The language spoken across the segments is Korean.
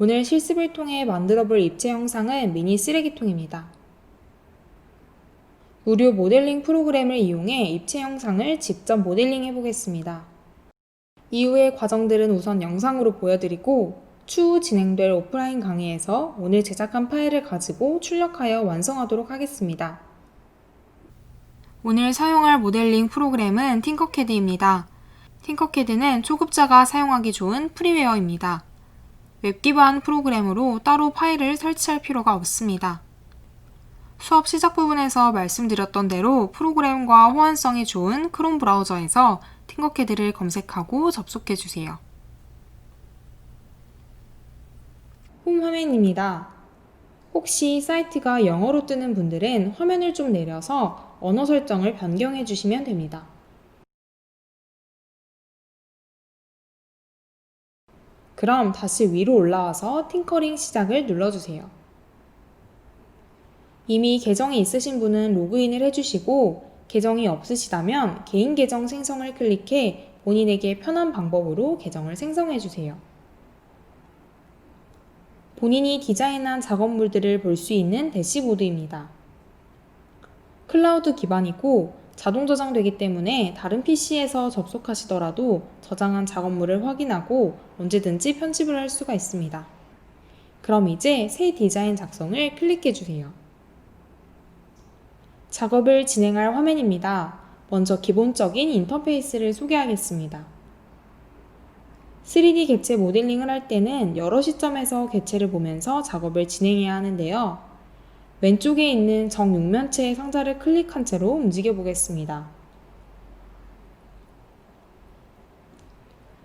오늘 실습을 통해 만들어 볼 입체 영상은 미니 쓰레기통입니다. 무료 모델링 프로그램을 이용해 입체 영상을 직접 모델링 해 보겠습니다. 이후의 과정들은 우선 영상으로 보여드리고 추후 진행될 오프라인 강의에서 오늘 제작한 파일을 가지고 출력하여 완성하도록 하겠습니다. 오늘 사용할 모델링 프로그램은 팅커캐드입니다. 팅커캐드는 초급자가 사용하기 좋은 프리웨어입니다. 웹 기반 프로그램으로 따로 파일을 설치할 필요가 없습니다. 수업 시작 부분에서 말씀드렸던 대로 프로그램과 호환성이 좋은 크롬 브라우저에서 팅커캐드를 검색하고 접속해 주세요. 홈 화면입니다. 혹시 사이트가 영어로 뜨는 분들은 화면을 좀 내려서 언어 설정을 변경해 주시면 됩니다. 그럼 다시 위로 올라와서 팅커링 시작을 눌러주세요. 이미 계정이 있으신 분은 로그인을 해주시고 계정이 없으시다면 개인 계정 생성을 클릭해 본인에게 편한 방법으로 계정을 생성해 주세요. 본인이 디자인한 작업물들을 볼 수 있는 대시보드입니다. 클라우드 기반이고 자동 저장되기 때문에 다른 PC에서 접속하시더라도 저장한 작업물을 확인하고 언제든지 편집을 할 수가 있습니다. 그럼 이제 새 디자인 작성을 클릭해 주세요. 작업을 진행할 화면입니다. 먼저 기본적인 인터페이스를 소개하겠습니다. 3D 객체 모델링을 할 때는 여러 시점에서 객체를 보면서 작업을 진행해야 하는데요. 왼쪽에 있는 정육면체의 상자를 클릭한 채로 움직여 보겠습니다.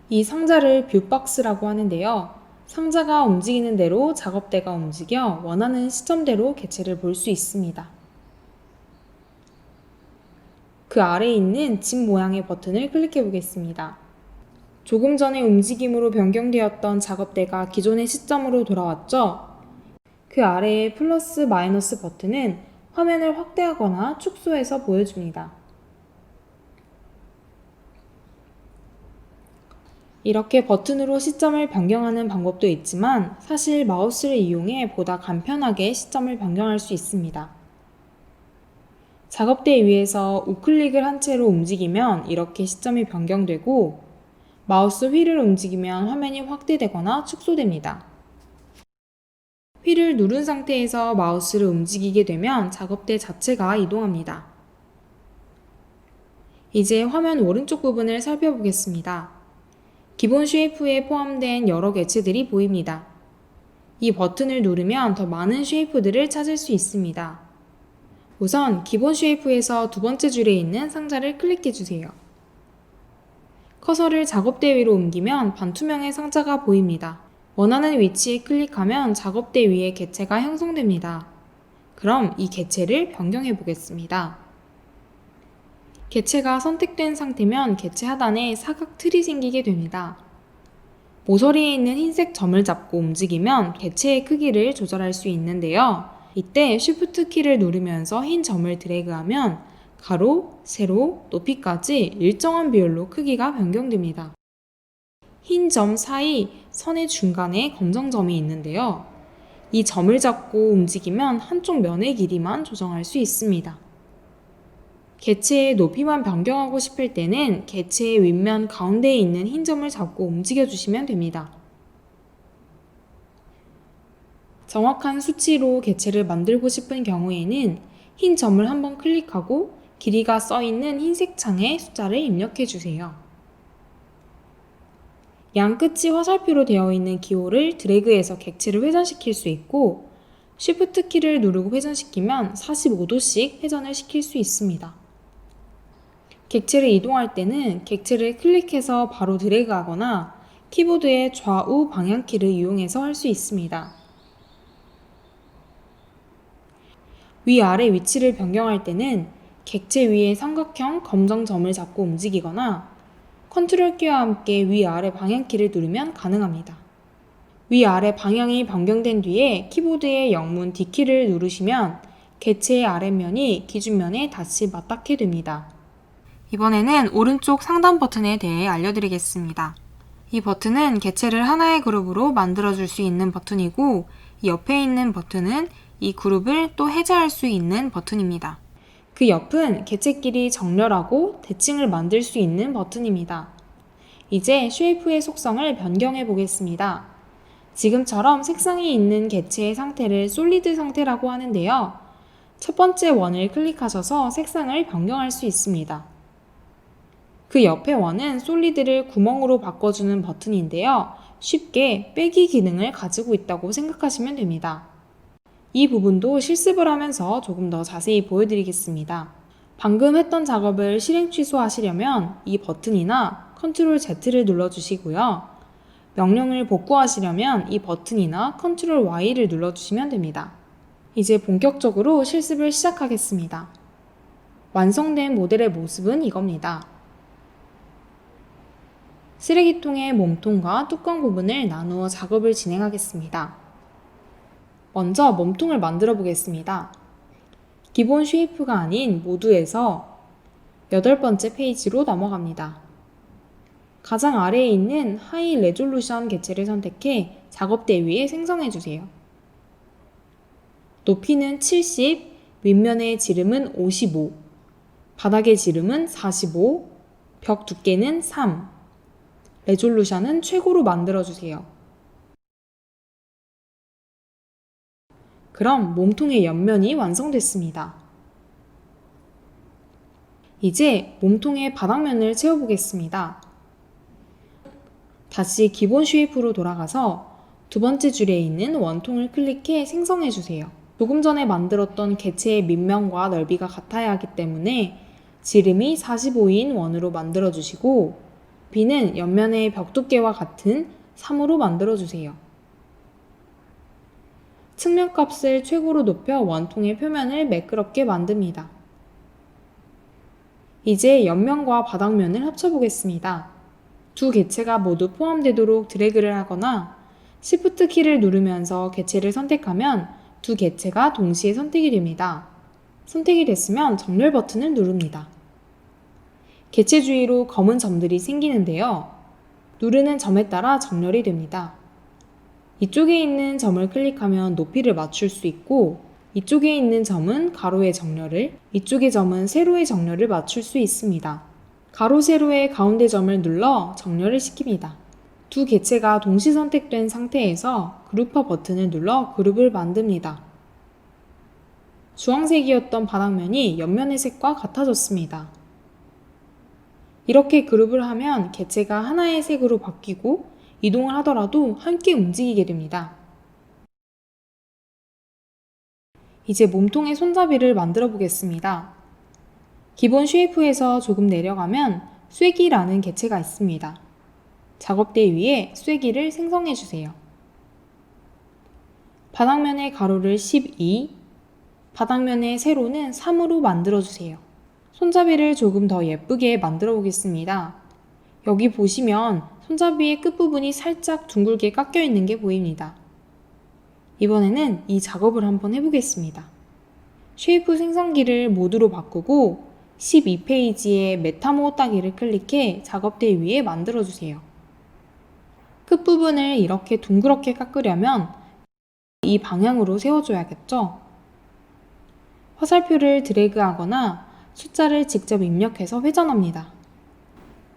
이 상자를 뷰박스라고 하는데요. 상자가 움직이는 대로 작업대가 움직여 원하는 시점대로 객체를 볼 수 있습니다. 그 아래에 있는 집 모양의 버튼을 클릭해 보겠습니다. 조금 전에 움직임으로 변경되었던 작업대가 기존의 시점으로 돌아왔죠? 그 아래의 플러스 마이너스 버튼은 화면을 확대하거나 축소해서 보여줍니다. 이렇게 버튼으로 시점을 변경하는 방법도 있지만 사실 마우스를 이용해 보다 간편하게 시점을 변경할 수 있습니다. 작업대 위에서 우클릭을 한 채로 움직이면 이렇게 시점이 변경되고 마우스 휠을 움직이면 화면이 확대되거나 축소됩니다. 휠을 누른 상태에서 마우스를 움직이게 되면 작업대 자체가 이동합니다. 이제 화면 오른쪽 부분을 살펴보겠습니다. 기본 쉐이프에 포함된 여러 개체들이 보입니다. 이 버튼을 누르면 더 많은 쉐이프들을 찾을 수 있습니다. 우선 기본 쉐이프에서 두 번째 줄에 있는 상자를 클릭해 주세요. 커서를 작업대 위로 옮기면 반투명의 상자가 보입니다. 원하는 위치에 클릭하면 작업대 위에 개체가 형성됩니다. 그럼 이 개체를 변경해 보겠습니다. 개체가 선택된 상태면 개체 하단에 사각 틀이 생기게 됩니다. 모서리에 있는 흰색 점을 잡고 움직이면 개체의 크기를 조절할 수 있는데요. 이때 Shift 키를 누르면서 흰 점을 드래그하면 가로, 세로, 높이까지 일정한 비율로 크기가 변경됩니다. 흰 점 사이 선의 중간에 검정 점이 있는데요. 이 점을 잡고 움직이면 한쪽 면의 길이만 조정할 수 있습니다. 개체의 높이만 변경하고 싶을 때는 개체의 윗면 가운데에 있는 흰 점을 잡고 움직여 주시면 됩니다. 정확한 수치로 개체를 만들고 싶은 경우에는 흰 점을 한번 클릭하고 길이가 써 있는 흰색 창에 숫자를 입력해 주세요. 양 끝이 화살표로 되어 있는 기호를 드래그해서 객체를 회전시킬 수 있고 Shift 키를 누르고 회전시키면 45도씩 회전을 시킬 수 있습니다. 객체를 이동할 때는 객체를 클릭해서 바로 드래그하거나 키보드의 좌우 방향키를 이용해서 할 수 있습니다. 위아래 위치를 변경할 때는 객체 위에 삼각형 검정 점을 잡고 움직이거나 컨트롤 키와 함께 위아래 방향키를 누르면 가능합니다. 위아래 방향이 변경된 뒤에 키보드의 영문 D키를 누르시면 개체의 아랫면이 기준면에 다시 맞닿게 됩니다. 이번에는 오른쪽 상단 버튼에 대해 알려드리겠습니다. 이 버튼은 개체를 하나의 그룹으로 만들어줄 수 있는 버튼이고 이 옆에 있는 버튼은 이 그룹을 또 해제할 수 있는 버튼입니다. 그 옆은 개체끼리 정렬하고 대칭을 만들 수 있는 버튼입니다. 이제 쉐이프의 속성을 변경해 보겠습니다. 지금처럼 색상이 있는 개체의 상태를 솔리드 상태라고 하는데요. 첫 번째 원을 클릭하셔서 색상을 변경할 수 있습니다. 그 옆에 원은 솔리드를 구멍으로 바꿔주는 버튼인데요. 쉽게 빼기 기능을 가지고 있다고 생각하시면 됩니다. 이 부분도 실습을 하면서 조금 더 자세히 보여드리겠습니다. 방금 했던 작업을 실행 취소하시려면 이 버튼이나 컨트롤 Z를 눌러주시고요. 명령을 복구하시려면 이 버튼이나 컨트롤 Y를 눌러주시면 됩니다. 이제 본격적으로 실습을 시작하겠습니다. 완성된 모델의 모습은 이겁니다. 쓰레기통의 몸통과 뚜껑 부분을 나누어 작업을 진행하겠습니다. 먼저 몸통을 만들어 보겠습니다. 기본 쉐이프가 아닌 모두에서 여덟 번째 페이지로 넘어갑니다. 가장 아래에 있는 하이 레졸루션 개체를 선택해 작업대 위에 생성해 주세요. 높이는 70, 윗면의 지름은 55, 바닥의 지름은 45, 벽 두께는 3, 레졸루션은 최고로 만들어 주세요. 그럼 몸통의 옆면이 완성됐습니다. 이제 몸통의 바닥면을 채워보겠습니다. 다시 기본 쉐이프로 돌아가서 두 번째 줄에 있는 원통을 클릭해 생성해주세요. 조금 전에 만들었던 개체의 밑면과 넓이가 같아야 하기 때문에 지름이 45인 원으로 만들어주시고 B는 옆면의 벽 두께와 같은 3으로 만들어주세요. 측면값을 최고로 높여 원통의 표면을 매끄럽게 만듭니다. 이제 옆면과 바닥면을 합쳐보겠습니다. 두 개체가 모두 포함되도록 드래그를 하거나 Shift 키를 누르면서 개체를 선택하면 두 개체가 동시에 선택이 됩니다. 선택이 됐으면 정렬 버튼을 누릅니다. 개체 주위로 검은 점들이 생기는데요. 누르는 점에 따라 정렬이 됩니다. 이쪽에 있는 점을 클릭하면 높이를 맞출 수 있고 이쪽에 있는 점은 가로의 정렬을, 이쪽의 점은 세로의 정렬을 맞출 수 있습니다. 가로, 세로의 가운데 점을 눌러 정렬을 시킵니다. 두 개체가 동시 선택된 상태에서 그룹화 버튼을 눌러 그룹을 만듭니다. 주황색이었던 바닥면이 옆면의 색과 같아졌습니다. 이렇게 그룹을 하면 개체가 하나의 색으로 바뀌고 이동을 하더라도 함께 움직이게 됩니다. 이제 몸통의 손잡이를 만들어 보겠습니다. 기본 쉐이프에서 조금 내려가면 쐐기라는 개체가 있습니다. 작업대 위에 쐐기를 생성해 주세요. 바닥면의 가로를 12, 바닥면의 세로는 3으로 만들어 주세요. 손잡이를 조금 더 예쁘게 만들어 보겠습니다. 여기 보시면 손잡이의 끝부분이 살짝 둥글게 깎여 있는 게 보입니다. 이번에는 이 작업을 한번 해보겠습니다. 쉐이프 생성기를 모두로 바꾸고 12페이지의 메타모 따기를 클릭해 작업대 위에 만들어주세요. 끝부분을 이렇게 둥그렇게 깎으려면 이 방향으로 세워줘야겠죠? 화살표를 드래그하거나 숫자를 직접 입력해서 회전합니다.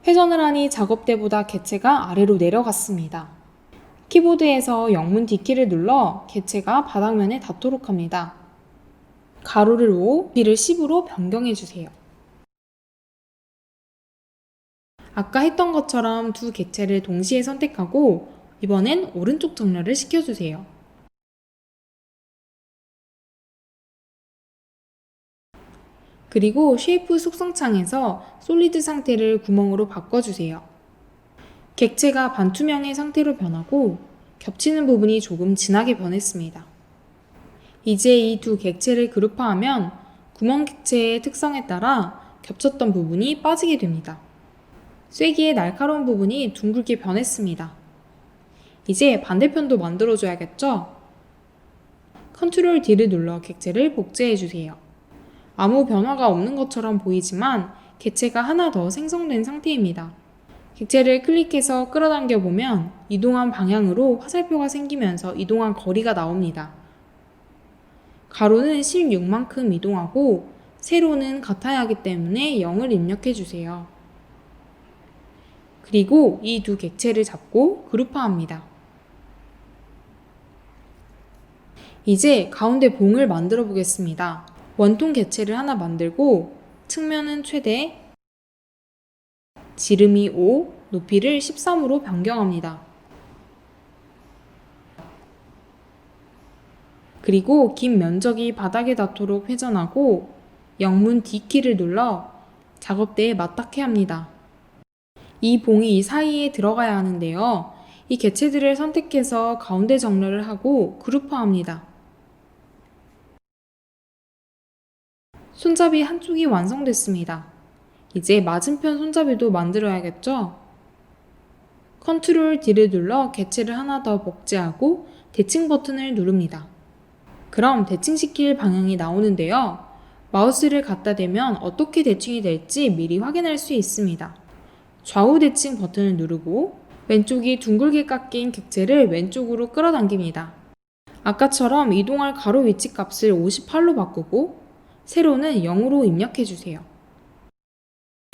회전을 하니 작업대보다 개체가 아래로 내려갔습니다. 키보드에서 영문 D키를 눌러 개체가 바닥면에 닿도록 합니다. 가로를 5, B를 10으로 변경해 주세요. 아까 했던 것처럼 두 개체를 동시에 선택하고 이번엔 오른쪽 정렬을 시켜주세요. 그리고 쉐이프 속성창에서 솔리드 상태를 구멍으로 바꿔주세요. 객체가 반투명의 상태로 변하고 겹치는 부분이 조금 진하게 변했습니다. 이제 이 두 객체를 그룹화하면 구멍 객체의 특성에 따라 겹쳤던 부분이 빠지게 됩니다. 쐐기의 날카로운 부분이 둥글게 변했습니다. 이제 반대편도 만들어줘야겠죠? 컨트롤 D를 눌러 객체를 복제해주세요. 아무 변화가 없는 것처럼 보이지만 개체가 하나 더 생성된 상태입니다. 객체를 클릭해서 끌어당겨 보면 이동한 방향으로 화살표가 생기면서 이동한 거리가 나옵니다. 가로는 16만큼 이동하고 세로는 같아야 하기 때문에 0을 입력해 주세요. 그리고 이 두 객체를 잡고 그룹화합니다. 이제 가운데 봉을 만들어 보겠습니다. 원통 객체를 하나 만들고 측면은 최대, 지름이 5, 높이를 13으로 변경합니다. 그리고 긴 면적이 바닥에 닿도록 회전하고 영문 D키를 눌러 작업대에 맞닿게 합니다. 이 봉이 사이에 들어가야 하는데요. 이 개체들을 선택해서 가운데 정렬을 하고 그룹화합니다. 손잡이 한쪽이 완성됐습니다. 이제 맞은편 손잡이도 만들어야겠죠? 컨트롤 D를 눌러 개체를 하나 더 복제하고 대칭 버튼을 누릅니다. 그럼 대칭시킬 방향이 나오는데요. 마우스를 갖다 대면 어떻게 대칭이 될지 미리 확인할 수 있습니다. 좌우 대칭 버튼을 누르고 왼쪽이 둥글게 깎인 객체를 왼쪽으로 끌어당깁니다. 아까처럼 이동할 가로 위치 값을 58로 바꾸고 세로는 0으로 입력해 주세요.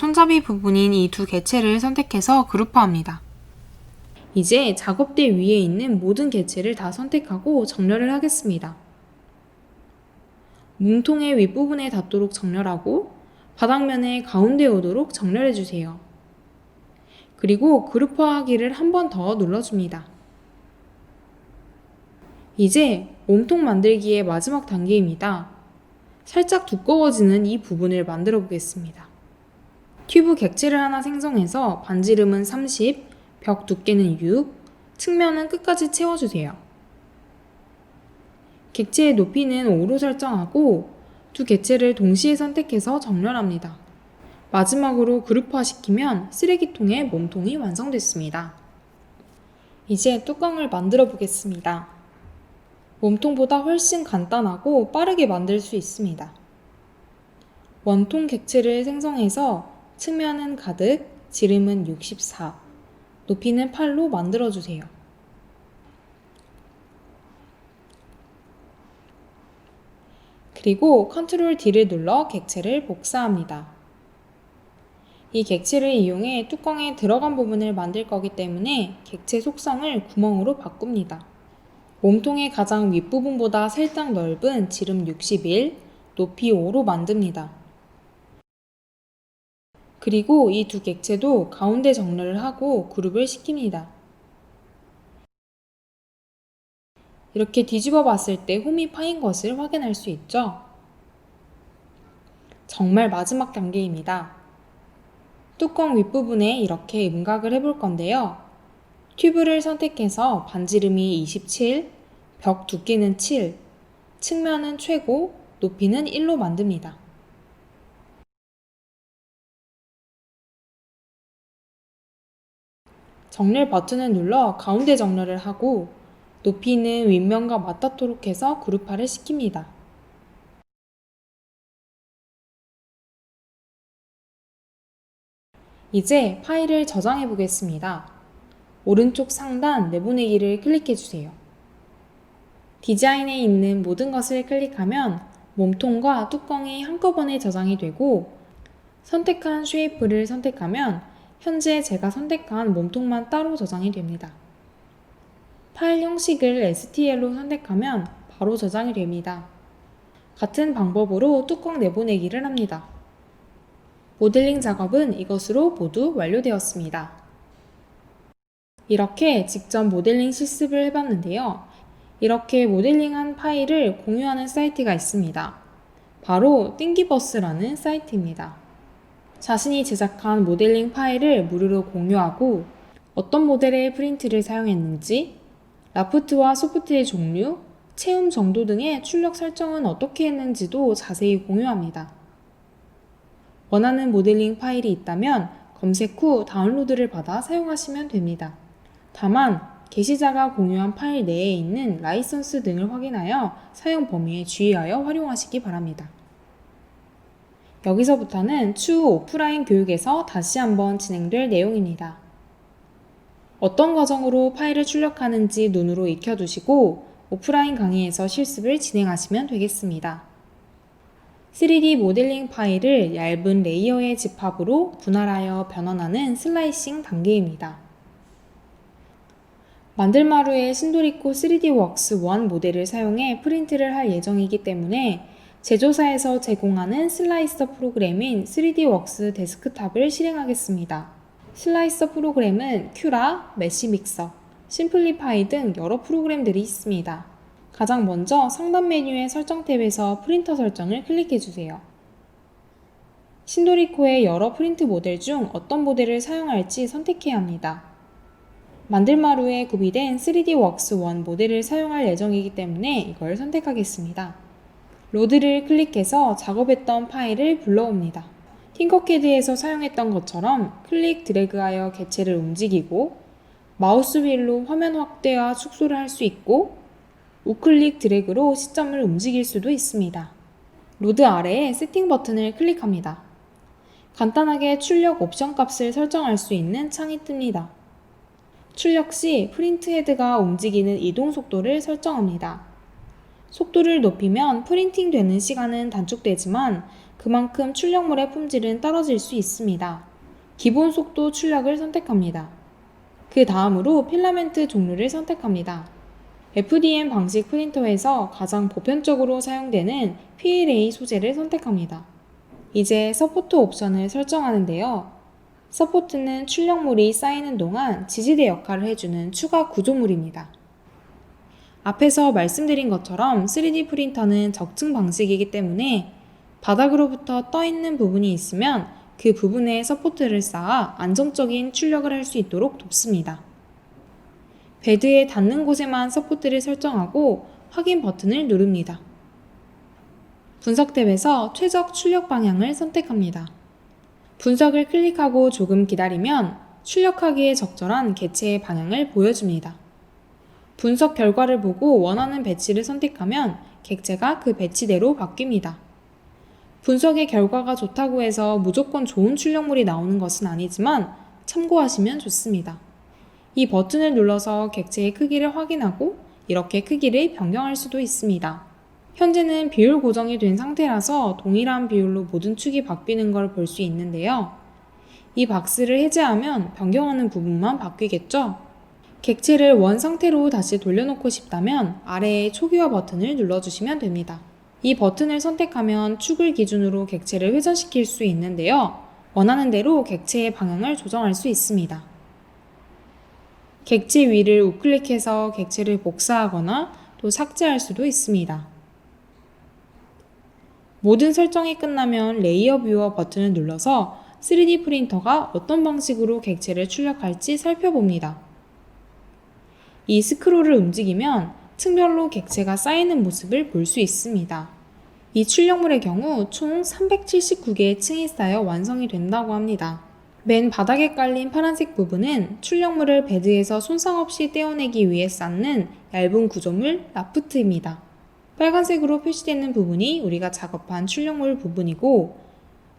손잡이 부분인 이 두 개체를 선택해서 그룹화합니다. 이제 작업대 위에 있는 모든 개체를 다 선택하고 정렬을 하겠습니다. 몸통의 윗부분에 닿도록 정렬하고 바닥면의 가운데 오도록 정렬해 주세요. 그리고 그룹화하기를 한 번 더 눌러줍니다. 이제 몸통 만들기의 마지막 단계입니다. 살짝 두꺼워지는 이 부분을 만들어 보겠습니다. 튜브 객체를 하나 생성해서 반지름은 30, 벽 두께는 6, 측면은 끝까지 채워주세요. 객체의 높이는 5로 설정하고 두 객체를 동시에 선택해서 정렬합니다. 마지막으로 그룹화시키면 쓰레기통의 몸통이 완성됐습니다. 이제 뚜껑을 만들어 보겠습니다. 몸통보다 훨씬 간단하고 빠르게 만들 수 있습니다. 원통 객체를 생성해서 측면은 가득, 지름은 64, 높이는 8로 만들어 주세요. 그리고 컨트롤 D를 눌러 객체를 복사합니다. 이 객체를 이용해 뚜껑에 들어간 부분을 만들 거기 때문에 객체 속성을 구멍으로 바꿉니다. 몸통의 가장 윗부분보다 살짝 넓은 지름 61, 높이 5로 만듭니다. 그리고 이 두 객체도 가운데 정렬을 하고 그룹을 시킵니다. 이렇게 뒤집어 봤을 때 홈이 파인 것을 확인할 수 있죠? 정말 마지막 단계입니다. 뚜껑 윗부분에 이렇게 음각을 해볼 건데요. 튜브를 선택해서 반지름이 27, 벽 두께는 7, 측면은 최고, 높이는 1로 만듭니다. 정렬 버튼을 눌러 가운데 정렬을 하고 높이는 윗면과 맞닿도록 해서 그룹화를 시킵니다. 이제 파일을 저장해 보겠습니다. 오른쪽 상단 내보내기를 클릭해 주세요. 디자인에 있는 모든 것을 클릭하면 몸통과 뚜껑이 한꺼번에 저장이 되고 선택한 쉐이프를 선택하면 현재 제가 선택한 몸통만 따로 저장이 됩니다. 파일 형식을 STL로 선택하면 바로 저장이 됩니다. 같은 방법으로 뚜껑 내보내기를 합니다. 모델링 작업은 이것으로 모두 완료되었습니다. 이렇게 직접 모델링 실습을 해봤는데요. 이렇게 모델링한 파일을 공유하는 사이트가 있습니다. 바로 띵기버스라는 사이트입니다. 자신이 제작한 모델링 파일을 무료로 공유하고 어떤 모델의 프린트를 사용했는지, 라프트와 소프트의 종류, 체움 정도 등의 출력 설정은 어떻게 했는지도 자세히 공유합니다. 원하는 모델링 파일이 있다면 검색 후 다운로드를 받아 사용하시면 됩니다. 다만 게시자가 공유한 파일 내에 있는 라이선스 등을 확인하여 사용 범위에 주의하여 활용하시기 바랍니다. 여기서부터는 추후 오프라인 교육에서 다시 한번 진행될 내용입니다. 어떤 과정으로 파일을 출력하는지 눈으로 익혀두시고 오프라인 강의에서 실습을 진행하시면 되겠습니다. 3D 모델링 파일을 얇은 레이어의 집합으로 분할하여 변환하는 슬라이싱 단계입니다. 만들마루의 신도리코 3D웍스 1 모델을 사용해 프린트를 할 예정이기 때문에 제조사에서 제공하는 슬라이서 프로그램인 3D웍스 데스크탑을 실행하겠습니다. 슬라이서 프로그램은 큐라, 메시 믹서, 심플리파이 등 여러 프로그램들이 있습니다. 가장 먼저 상단 메뉴의 설정 탭에서 프린터 설정을 클릭해 주세요. 신도리코의 여러 프린트 모델 중 어떤 모델을 사용할지 선택해야 합니다. 만들마루에 구비된 3D웍스 1 모델을 사용할 예정이기 때문에 이걸 선택하겠습니다. 로드를 클릭해서 작업했던 파일을 불러옵니다. 팅커캐드에서 사용했던 것처럼 클릭 드래그하여 개체를 움직이고 마우스 휠로 화면 확대와 축소를 할 수 있고 우클릭 드래그로 시점을 움직일 수도 있습니다. 로드 아래에 세팅 버튼을 클릭합니다. 간단하게 출력 옵션 값을 설정할 수 있는 창이 뜹니다. 출력 시 프린트 헤드가 움직이는 이동 속도를 설정합니다. 속도를 높이면 프린팅 되는 시간은 단축되지만 그만큼 출력물의 품질은 떨어질 수 있습니다. 기본 속도 출력을 선택합니다. 그 다음으로 필라멘트 종류를 선택합니다. FDM 방식 프린터에서 가장 보편적으로 사용되는 PLA 소재를 선택합니다. 이제 서포트 옵션을 설정하는데요. 서포트는 출력물이 쌓이는 동안 지지대 역할을 해주는 추가 구조물입니다. 앞에서 말씀드린 것처럼 3D 프린터는 적층 방식이기 때문에 바닥으로부터 떠 있는 부분이 있으면 그 부분에 서포트를 쌓아 안정적인 출력을 할 수 있도록 돕습니다. 베드에 닿는 곳에만 서포트를 설정하고 확인 버튼을 누릅니다. 분석 탭에서 최적 출력 방향을 선택합니다. 분석을 클릭하고 조금 기다리면 출력하기에 적절한 개체의 방향을 보여줍니다. 분석 결과를 보고 원하는 배치를 선택하면 객체가 그 배치대로 바뀝니다. 분석의 결과가 좋다고 해서 무조건 좋은 출력물이 나오는 것은 아니지만 참고하시면 좋습니다. 이 버튼을 눌러서 객체의 크기를 확인하고 이렇게 크기를 변경할 수도 있습니다. 현재는 비율 고정이 된 상태라서 동일한 비율로 모든 축이 바뀌는 걸 볼 수 있는데요. 이 박스를 해제하면 변경하는 부분만 바뀌겠죠? 객체를 원 상태로 다시 돌려놓고 싶다면 아래의 초기화 버튼을 눌러주시면 됩니다. 이 버튼을 선택하면 축을 기준으로 객체를 회전시킬 수 있는데요. 원하는 대로 객체의 방향을 조정할 수 있습니다. 객체 위를 우클릭해서 객체를 복사하거나 또 삭제할 수도 있습니다. 모든 설정이 끝나면 레이어 뷰어 버튼을 눌러서 3D 프린터가 어떤 방식으로 객체를 출력할지 살펴봅니다. 이 스크롤을 움직이면 층별로 객체가 쌓이는 모습을 볼 수 있습니다. 이 출력물의 경우 총 379개의 층이 쌓여 완성이 된다고 합니다. 맨 바닥에 깔린 파란색 부분은 출력물을 베드에서 손상 없이 떼어내기 위해 쌓는 얇은 구조물 라프트입니다. 빨간색으로 표시되는 부분이 우리가 작업한 출력물 부분이고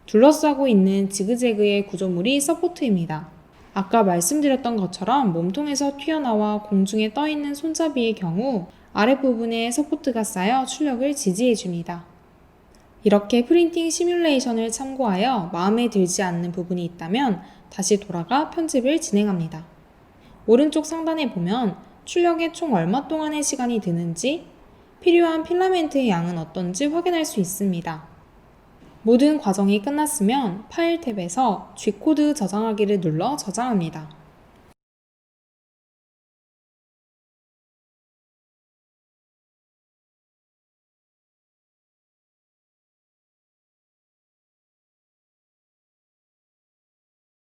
둘러싸고 있는 지그재그의 구조물이 서포트입니다. 아까 말씀드렸던 것처럼 몸통에서 튀어나와 공중에 떠 있는 손잡이의 경우 아랫부분에 서포트가 쌓여 출력을 지지해 줍니다. 이렇게 프린팅 시뮬레이션을 참고하여 마음에 들지 않는 부분이 있다면 다시 돌아가 편집을 진행합니다. 오른쪽 상단에 보면 출력에 총 얼마 동안의 시간이 드는지 필요한 필라멘트의 양은 어떤지 확인할 수 있습니다. 모든 과정이 끝났으면 파일 탭에서 G코드 저장하기를 눌러 저장합니다.